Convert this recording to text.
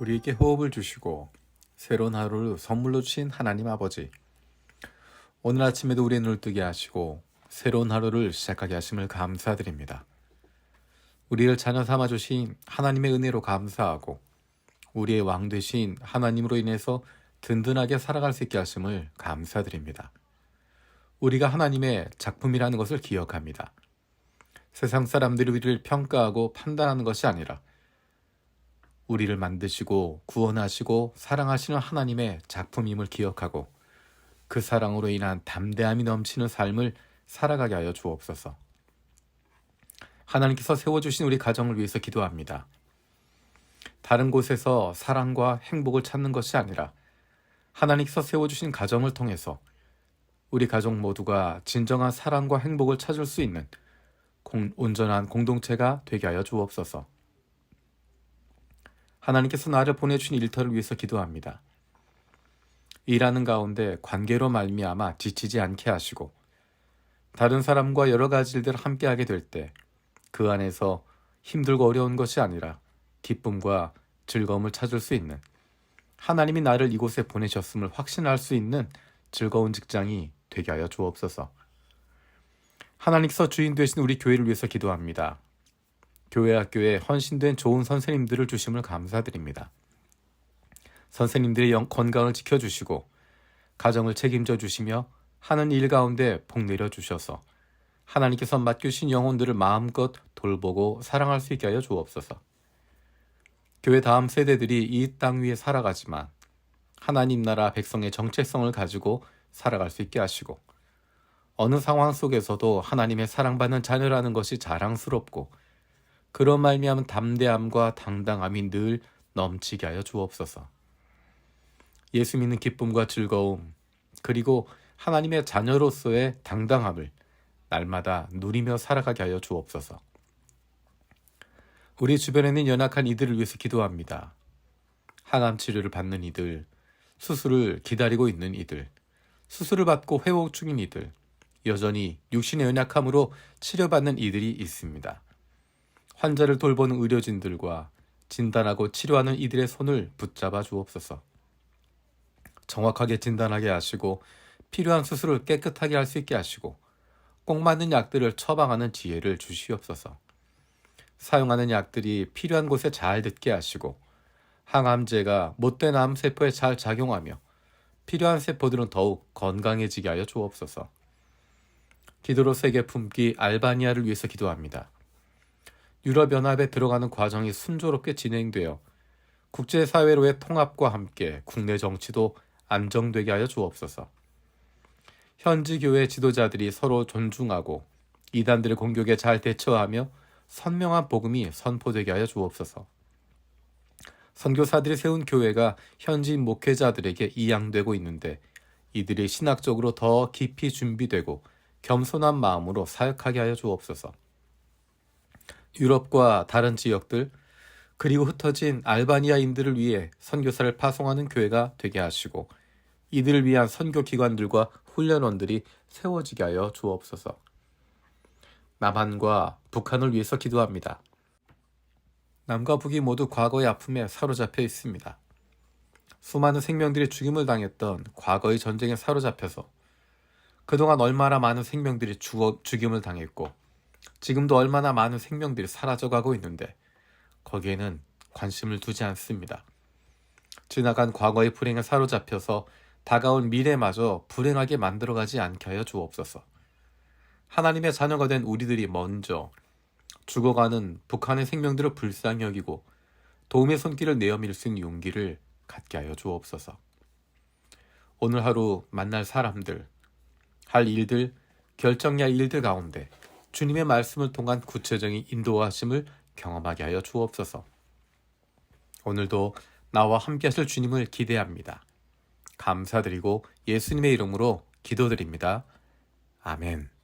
함께 호흡을 주시고 새로운 하루를 선물로 주신 하나님 아버지. 오늘 아침에도 우리의 눈을 뜨게 하시고 새로운 하루를 시작하게 하심을 감사드립니다. 우리를 자녀 삼아 주신 하나님의 은혜로 감사하고 우리의 왕 되신 하나님으로 인해서 든든하게 살아갈 수 있게 하심을 감사드립니다. 우리가 하나님의 작품이라는 것을 기억합니다. 세상 사람들이 우리를 평가하고 판단하는 것이 아니라 우리를 만드시고 구원하시고 사랑하시는 하나님의 작품임을 기억하고 그 사랑으로 인한 담대함이 넘치는 삶을 살아가게 하여 주옵소서. 하나님께서 세워주신 우리 가정을 위해서 기도합니다. 다른 곳에서 사랑과 행복을 찾는 것이 아니라 하나님께서 세워주신 가정을 통해서 우리 가족 모두가 진정한 사랑과 행복을 찾을 수 있는 공- 온전한 공동체가 되게 하여 주옵소서. 하나님께서 나를 보내주신 일터를 위해서 기도합니다. 일하는 가운데 관계로 말미암아 지치지 않게 하시고 다른 사람과 여러 가지 일들을 함께하게 될 때 그 안에서 힘들고 어려운 것이 아니라 기쁨과 즐거움을 찾을 수 있는 하나님이 나를 이곳에 보내셨음을 확신할 수 있는 즐거운 직장이 되게 하여 주옵소서. 하나님께서 주인 되신 우리 교회를 위해서 기도합니다. 교회 학교에 헌신된 좋은 선생님들을 주심을 감사드립니다. 선생님들의 영, 건강을 지켜주시고 가정을 책임져 주시며 하는 일 가운데 복 내려 주셔서 하나님께서 맡기신 영혼들을 마음껏 돌보고 사랑할 수 있게 하여 주옵소서. 교회 다음 세대들이 이 땅 위에 살아가지만 하나님 나라 백성의 정체성을 가지고 살아갈 수 있게 하시고 어느 상황 속에서도 하나님의 사랑받는 자녀라는 것이 자랑스럽고 그런 말미암은 담대함과 당당함이 늘 넘치게 하여 주옵소서. 예수 믿는 기쁨과 즐거움 그리고 하나님의 자녀로서의 당당함을 날마다 누리며 살아가게 하여 주옵소서. 우리 주변에 있는 연약한 이들을 위해서 기도합니다. 항암 치료를 받는 이들, 수술을 기다리고 있는 이들, 수술을 받고 회복 중인 이들, 여전히 육신의 연약함으로 치료받는 이들이 있습니다. 환자를 돌보는 의료진들과 진단하고 치료하는 이들의 손을 붙잡아 주옵소서. 정확하게 진단하게 하시고 필요한 수술을 깨끗하게 할 수 있게 하시고 꼭 맞는 약들을 처방하는 지혜를 주시옵소서. 사용하는 약들이 필요한 곳에 잘 듣게 하시고 항암제가 못된 암 세포에 잘 작용하며 필요한 세포들은 더욱 건강해지게 하여 주옵소서. 기도로 세계 품기 알바니아를 위해서 기도합니다. 유럽연합에 들어가는 과정이 순조롭게 진행되어 국제사회로의 통합과 함께 국내 정치도 안정되게 하여 주옵소서. 현지 교회 지도자들이 서로 존중하고 이단들의 공격에 잘 대처하며 선명한 복음이 선포되게 하여 주옵소서. 선교사들이 세운 교회가 현지 목회자들에게 이양되고 있는데 이들이 신학적으로 더 깊이 준비되고 겸손한 마음으로 사역하게 하여 주옵소서. 유럽과 다른 지역들 그리고 흩어진 알바니아인들을 위해 선교사를 파송하는 교회가 되게 하시고 이들을 위한 선교 기관들과 훈련원들이 세워지게 하여 주옵소서. 남한과 북한을 위해서 기도합니다. 남과 북이 모두 과거의 아픔에 사로잡혀 있습니다. 수많은 생명들이 죽임을 당했던 과거의 전쟁에 사로잡혀서 그동안 얼마나 많은 생명들이 죽어, 죽임을 당했고 지금도 얼마나 많은 생명들이 사라져가고 있는데 거기에는 관심을 두지 않습니다. 지나간 과거의 불행에 사로잡혀서 다가올 미래마저 불행하게 만들어가지 않게 하여 주옵소서. 하나님의 자녀가 된 우리들이 먼저 죽어가는 북한의 생명들을 불쌍히 여기고 도움의 손길을 내어밀 수 있는 용기를 갖게 하여 주옵소서. 오늘 하루 만날 사람들, 할 일들, 결정야 일들 가운데 주님의 말씀을 통한 구체적인 인도하심을 경험하게 하여 주옵소서. 오늘도 나와 함께 하실 주님을 기대합니다. 감사드리고 예수님의 이름으로 기도드립니다. 아멘.